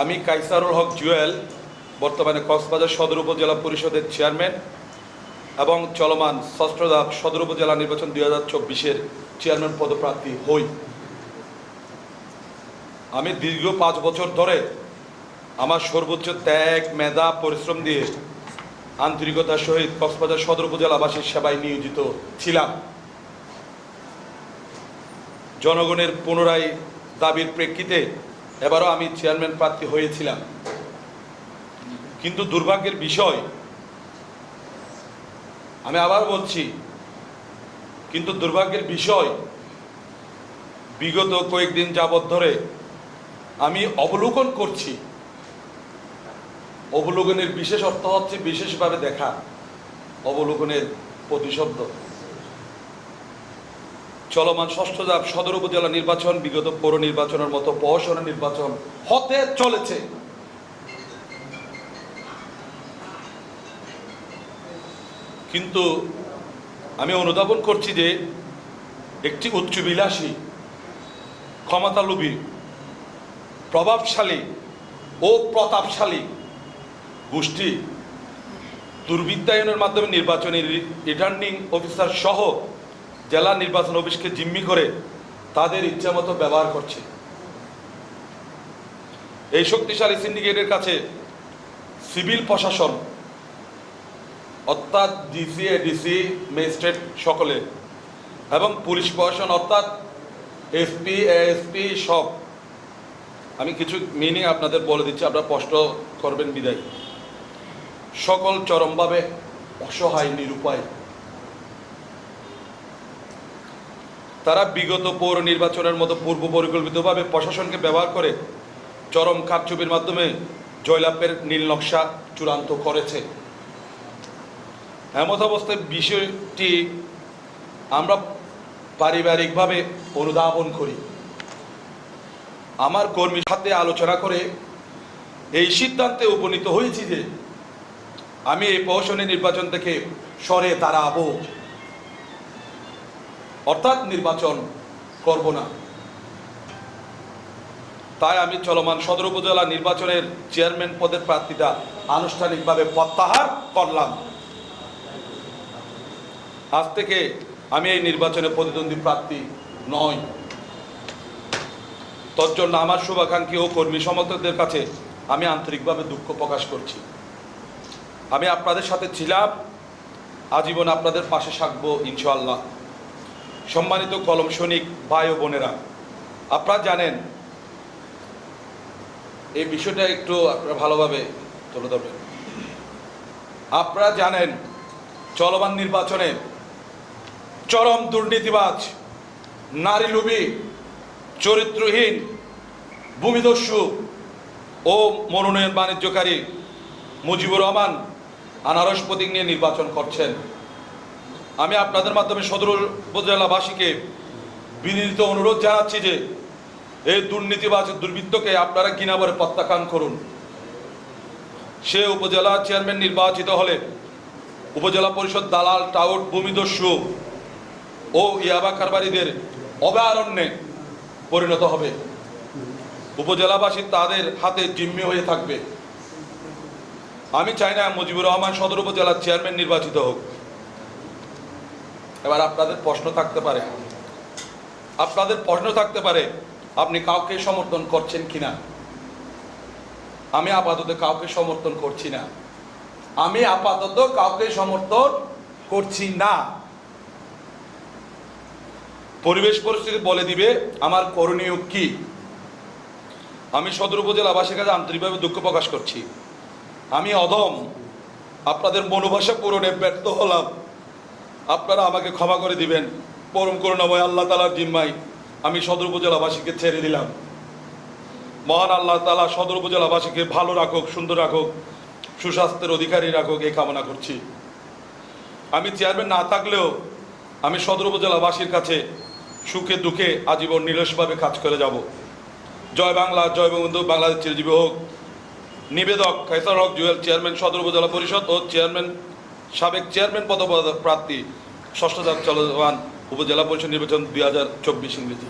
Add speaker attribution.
Speaker 1: আমি কাইসারুল হক জুয়েল, বর্তমানে কক্সবাজার সদর উপজেলা পরিষদের চেয়ারম্যান এবং চলমান ষষ্ঠ ধাপ সদর উপজেলা নির্বাচন দুই হাজার চব্বিশের চেয়ারম্যান পদপ্রার্থী হই। আমি দীর্ঘ পাঁচ বছর ধরে আমার সর্বোচ্চ ত্যাগ, মেধা, পরিশ্রম দিয়ে আন্তরিকতার সহিত কক্সবাজার সদর উপজেলাবাসীর সেবায় নিয়োজিত ছিলাম। জনগণের পুনরায় দাবির প্রেক্ষিতে এবারও আমি চেয়ারম্যান প্রার্থী হয়েছিলাম। কিন্তু দুর্ভাগ্যের বিষয়, আমি আবার বলছি, কিন্তু দুর্ভাগ্যের বিষয়, বিগত কয়েকদিন যাবৎ ধরে আমি অবলোকন করছি। অবলোকনের বিশেষ অর্থ হচ্ছে বিশেষভাবে দেখা, অবলোকনের প্রতিশব্দ। চলমান ষষ্ঠ ধাপ সদর উপজেলা নির্বাচন, বিগত পৌর নির্বাচনের মতো প্রহসনের নির্বাচন হতে চলেছে। কিন্তু আমি অনুধাবন করছি যে একটি উচ্চবিলাসী, ক্ষমতালোভী, প্রভাবশালী ও প্রতাপশালী গোষ্ঠী দুর্বৃত্তায়নের মাধ্যমে নির্বাচনী রিটার্নিং অফিসার সহ জেলা নির্বাচন অফিসকে জিম্মি করে তাদের ইচ্ছামতো ব্যবহার করছে। এই শক্তিশালী সিন্ডিকেটের কাছে সিভিল প্রশাসন, অর্থাৎ ডিসি, এডিসি, ম্যাজিস্ট্রেট সকলে এবং পুলিশ প্রশাসন, অর্থাৎ এসপি, এএসপি সব। আমি কিছু মিনিং আপনাদের বলে দিচ্ছি, আপনারা স্পষ্ট করবেন বিদায়। সকল চরমভাবে অসহায়, নিরুপায়। তারা বিগত পৌর নির্বাচনের মতো পূর্ব পরিকল্পিতভাবে প্রশাসনকে ব্যবহার করে চরম কারচুপির মাধ্যমে জয়লাভের নীল নকশা চূড়ান্ত করেছে। এমত অবস্থায় বিষয়টি আমরা পারিবারিকভাবে অনুধাবন করি। আমার কর্মীর সাথে আলোচনা করে এই সিদ্ধান্তে উপনীত হয়েছি যে আমি এই প্রহসনী নির্বাচন থেকে সরে দাঁড়াবো। অর্থাৎ নির্বাচন করব না। তাই আমি চলমান সদর উপজেলা নির্বাচনের চেয়ারম্যান পদের প্রার্থীতা আনুষ্ঠানিকভাবে প্রত্যাহার করলাম। আজ থেকে আমি এই নির্বাচনে প্রতিদ্বন্দ্বী প্রার্থী নই। তোর জন্য আমার শুভাকাঙ্ক্ষী ও কর্মী সমর্থকদের কাছে আমি আন্তরিকভাবে দুঃখ প্রকাশ করছি। আমি আপনাদের সাথে ছিলাম, আজীবন আপনাদের পাশে থাকব ইনশাআল্লাহ। সম্মানিত কলম সৈনিক ভাই ও বোনেরা, আপনারা জানেন, এই বিষয়টা একটু আপনারা ভালোভাবে তুলে ধরবেন। আপনারা জানেন, চলমান নির্বাচনে চরম দুর্নীতিবাজ, নারী লুবি, চরিত্রহীন, ভূমিদস্যু ও মনোনয়ন বাণিজ্যকারী মুজিবুর রহমান আনারস প্রতীক নিয়ে নির্বাচন করছেন। আমি আপনাদের মাধ্যমে সদর উপজেলাবাসীকে বিনীত অনুরোধ জানাচ্ছি যে এই দুর্নীতিবাজ দুর্বৃত্তকে আপনারা ঘৃণাভরে প্রত্যাখ্যান করুন। সে উপজেলা চেয়ারম্যান নির্বাচিত হলে উপজেলা পরিষদ দালাল টাউট ভূমিদস্যু ও ইয়াবা কারবারিদের অভয়ারণ্যে পরিণত হবে। উপজেলাবাসী তাদের হাতে জিম্মি হয়ে থাকবে। আমি চাই না মুজিবুর রহমান সদর উপজেলার চেয়ারম্যান নির্বাচিত হোক। এবার আপনাদের প্রশ্ন থাকতে পারে। আপনাদের প্রশ্ন থাকতে পারে, আপনি কাউকে সমর্থন করছেন কি না আমি আপাতত কাউকে সমর্থন করছি না। আমি আপাতত কাউকে সমর্থন করছি না। পরিবেশ পরিস্থিতি বলে দিবে, আমার করণীয় কি? আমি সদর উপজেলাবাসীর কাছে আন্তরিকভাবে দুঃখ প্রকাশ করছি। আমি অধম, আপনাদের মনোভাষা পূরণে ব্যর্থ হলাম। আপনারা আমাকে ক্ষমা করে দিবেন। পরম করুণাময় আল্লাহ তালার জিম্মায় আমি সদর উপজেলাবাসীকে ছেড়ে দিলাম। মহান আল্লাহ তালা সদর উপজেলাবাসীকে ভালো রাখুক, সুন্দর রাখুক, সুস্বাস্থ্যের অধিকারী রাখুক, এই কামনা করছি। আমি চেয়ারম্যান না থাকলেও আমি সদর উপজেলাবাসীর কাছে সুখে দুঃখে আজীবন নিরসভাবে কাজ করে যাব। জয় বাংলা, জয় বঙ্গবন্ধু, বাংলাদেশ চিরজীবী হোক। নিবেদক কাইসার হক জুয়েল, চেয়ারম্যান সদর উপজেলা পরিষদ ও চেয়ারম্যান সাবেক চেয়ারম্যান পদপ্রার্থী ষষ্ঠ চলমান উপজেলা পরিষদ নির্বাচন দুই হাজার চব্বিশ ইংরেজি।